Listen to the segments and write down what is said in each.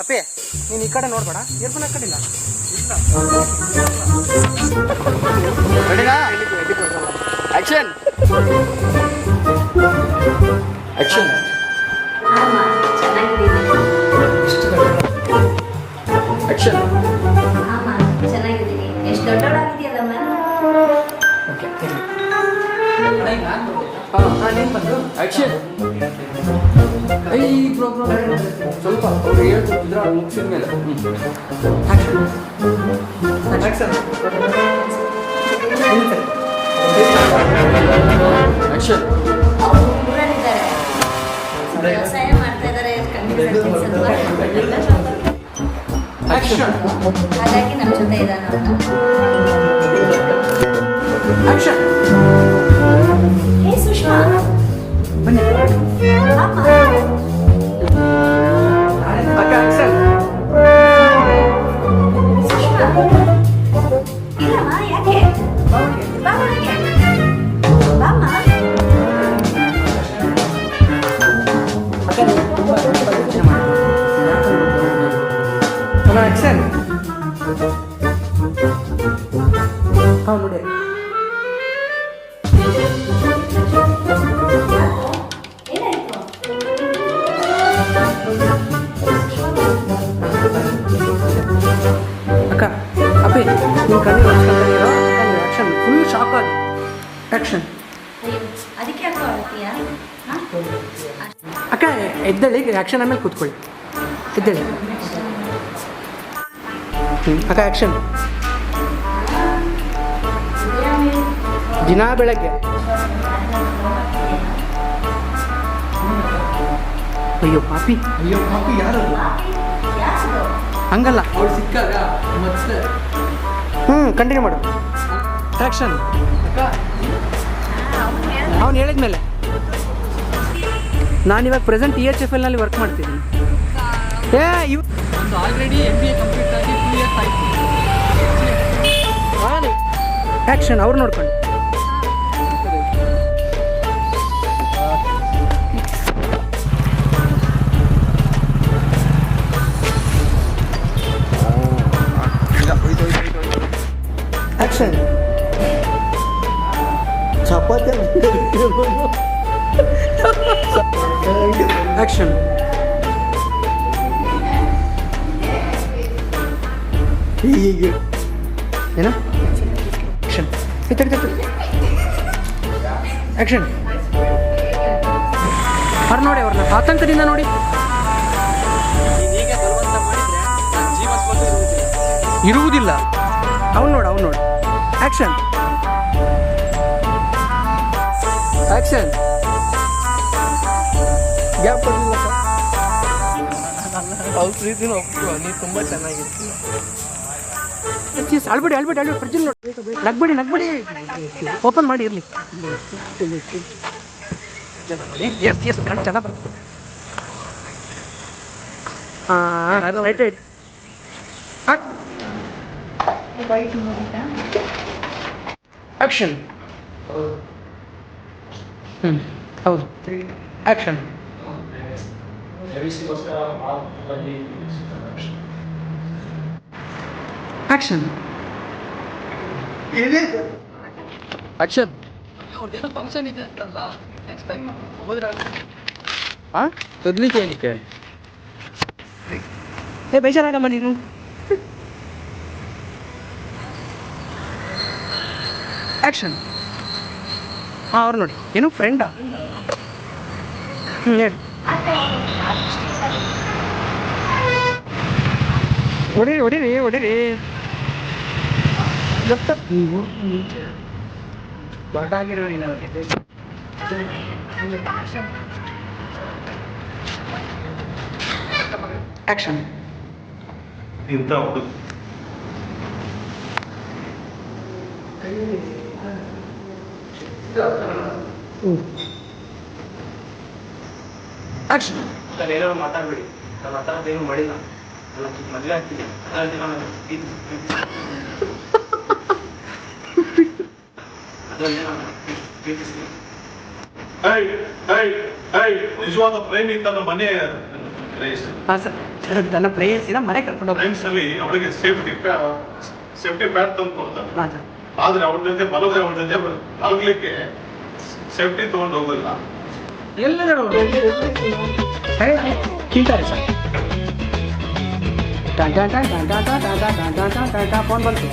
ಅಪ್ಪಿ ನೀನು ಈ ಕಡೆ ನೋಡ್ಬೇಡ. ಇಯರ್ಫೋನ್ ಕಡೆ ಇಲ್ಲ ಆಕ್ಷನ್. ಆಕ್ಷನ್. ಆಕ್ಷನ್. ಚೆನ್ನಾಗಿದ್ದೀನಿ. ಎಷ್ಟು ದೊಡ್ಡವಳಾಗಿದೆಯಲ್ಲ ಮ್ಯಾಮ್ ನೀನು ಬಂದು ಆಕ್ಷನ್ ಈ ಪ್ರೋಗ್ರಾಮ್ ಸ್ವಲ್ಪ ಅವ್ರು ಹೇಳ್ತಿದ್ರ ಮುಗಿಸಿದ ಮೇಲೆ. ವ್ಯವಸಾಯ ಮಾಡ್ತಾ ಇದ್ದಾರೆ ಹಾಗಾಗಿ ನಮ್ಮ ಜೊತೆ ಅಕ್ಕ ನೀವು ತುಂಬ ತುಂಬ ಯೋಚನೆ ಮಾಡಿ ಅಮ್ಮ ಆಕ್ಷನ್ ಹಾಂ ನೋಡಿ ಏನಾಯ್ತು ಅಕ್ಕ ಅಪ್ಪಿ ಅದಕ್ಕೆ ಯಾಕೋ ಅಳ್ತೀಯಾ? ಹಾಂ? ಅಕ್ಕ ಎದ್ದೇಳಿ ಆ್ಯಕ್ಷನ್ ಆಮೇಲೆ ಕೂತ್ಕೊಳ್ಳಿ. ಎದ್ದೇಳಿ. ಹ್ಞೂ ಅಕ್ಕ ಆ್ಯಕ್ಷನ್ ದಿನ ಬೆಳಗ್ಗೆ. ಅಯ್ಯೋ ಪಾಪಿ. ಅಯ್ಯೋ ಪಾಪಿ ಯಾರು ಹಂಗಲ್ಲ. ಅವ್ರು ಸಿಕ್ಕಾಗ ಮತ್ತೆ ಹ್ಞೂ ಕಂಟಿನ್ಯೂ ಮಾಡು. ಆ್ಯಕ್ಷನ್ ಅವ್ನು ಹೇಳಿದ್ಮೇಲೆ. ಇವಾಗ ಪ್ರೆಸೆಂಟ್ ಇ ಎಚ್ ಎಫ್ ಎಲ್ನಲ್ಲಿ ವರ್ಕ್ ಮಾಡ್ತಿದ್ದೀನಿ. ಏ ಇವ್ ಒಂದು already M B A complete ಆಗಿ ಟೂ ಇಯರ್ಸ್ ಆಯಿತು. ಆ್ಯಕ್ಷನ್ ಅವ್ರು ನೋಡ್ಕೊಂಡು. ಚಪಾತಿ ಆ್ಯಕ್ಷನ್ ಹೀಗೆ. ಏನ? ಆ್ಯಕ್ಷನ್ ಆ್ಯಕ್ಷನ್ ಅವ್ರು ನೋಡಿ ಅವ್ರನ್ನ. ಆತಂಕದಿಂದ ನೋಡಿ. ಇರುವುದಿಲ್ಲ. ಅವ್ನು ನೋಡಿ ಅವ್ನು ನೋಡಿ. ಆ್ಯಕ್ಷನ್ ಆ್ಯಕ್ಷನ್ ಗ್ಯಾಪ್ ಕೊಡಲಿಲ್ಲ ಅವ್ರ ಪ್ರೀತಿನ ಒಪ್ಕೊ ನೀವು ತುಂಬ ಚೆನ್ನಾಗಿರ್ತೀವಿ ಸರ್ ಅಳ್ಬೇಡಿ ಅಳ್ಬೇಡಿ ಅಳ್ಬೇಡಿ ಫ್ರಿಜ್ಜಲ್ಲಿ ನೋಡಿ. ನಗ್ಬೇಡಿ ನಗ್ಬೇಡಿ. ಓಪನ್ ಮಾಡಿ ಇರಲಿ. ಎಸ್ ಎಸ್ ಕಣ್ ಚೆನ್ನಾಗಿ ಬರ್ತದೆ ಹಾಂ ರೈಟ್ ರೈಟ್ ಆಕ್ಷನ್ ಹ್ಞೂ ಹೌದು. ಆಕ್ಷನ್ ಆಕ್ಷನ್ ಆಕ್ಷನ್ ಅವ್ರದ್ದೇನೋ ಫಂಕ್ಷನ್ ಇದೆ ಅಂತಲ್ಲ. ನೆಕ್ಸ್ಟ್ ಟೈಮ್ ಹೋದ್ರೆ ಹಾಂ ಕದ್ಲಿಕ್ಕೆ ಏನಕ್ಕೆ? ಏ ಬೇಜಾರಾಗಮ್ಮ ನೀನು. ಆ್ಯಕ್ಷನ್ ಹಾಂ ಅವ್ರು ನೋಡಿ. ಏನು ಫ್ರೆಂಡಾ ಹ್ಞೂ ಹೇಳಿ. ಹೊಡೀರಿ ಹೊಡೀರಿ ಹೊಡೀರಿ. ಗೊತ್ತ ನೀವು ಬಟಾಗಿರೋ ಆ್ಯಕ್ಷನ್ ಇಂಥ ಹುಡುಗ. ಆಕ್ಷನ್ ಸರ್ ಏನೋ ಮಾತಾಡ್ಬೇಡಿ. ನಾನು ಮಾತಾಡೋದೇನು ಮಾಡಿಲ್ಲ. ಮದುವೆ ಆಗ್ತೀನಿ ನಿಜವಾದ ಪ್ರೇಮಿ ತನ್ನ ಮನೆ ನನ್ನ ಪ್ರೇಯಸಿನ ಮನೆ ಕರ್ಕೊಂಡು ಹೋಗ್ತೀನಿ ಅವಳಿಗೆ ಸೇಫ್ಟಿ ಸೇಫ್ಟಿ ಪ್ಯಾಡ್ ತಂದು ಕೊಡ್ತಾರೆ ಆದ್ರೆ ಅವ್ರ ಜೊತೆ ಬಲದ ಅವ್ರ ಜೊತೆ ಆಗ್ಲಿಕ್ಕೆ ಸೇಫ್ಟಿ ತಗೊಂಡು ಹೋಗಲ್ಲ ಎಲ್ಲರೂ ಕೇಳ್ತಾರೆ ಸರ್ ಫೋನ್ ಬಂತು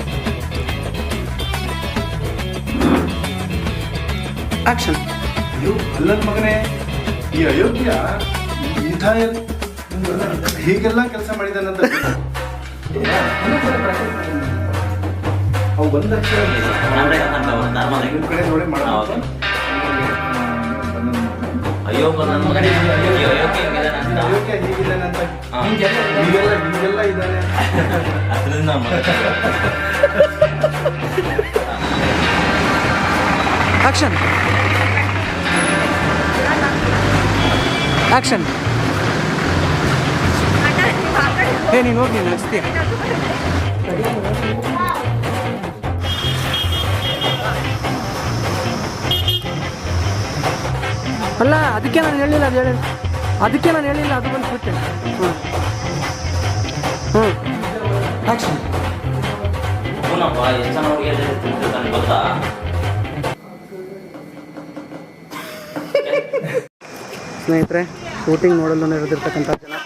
ಆಕ್ಷನ್ ಅಯ್ಯೋ ಅಲ್ಲದ ಮಗನೇ ಈ ಅಯೋಗ್ಯ ಇಂಥ ಹೀಗೆಲ್ಲ ಕೆಲಸ ಮಾಡಿದಾನಂತ ಅವು ಬಂದ ಅಯ್ಯೋ ನನ್ನ ಮಗನೇ ಅಯೋಗ್ಯ ಅಂತ ಅಂತ ಅದರಿಂದ ಆಕ್ಷನ್ ಆಕ್ಷನ್ ಏ ನೀನು ಹೋಗಿ ನೀನು ಅಲ್ಲ ಅದಕ್ಕೆ ನಾನು ಹೇಳಿಲ್ಲ ಅದು ಹೇಳಿ ಅದಕ್ಕೆ ನಾನು ಹೇಳಿಲ್ಲ ಅದು ಬಂದು ಹ್ಞೂ ಹ್ಞೂ ಗೊತ್ತಾ? ಸ್ನೇಹಿತರೆ ಶೂಟಿಂಗ್ ನೋಡಲು ನೆರೆದಿರ್ತಕ್ಕಂಥ ಜನ.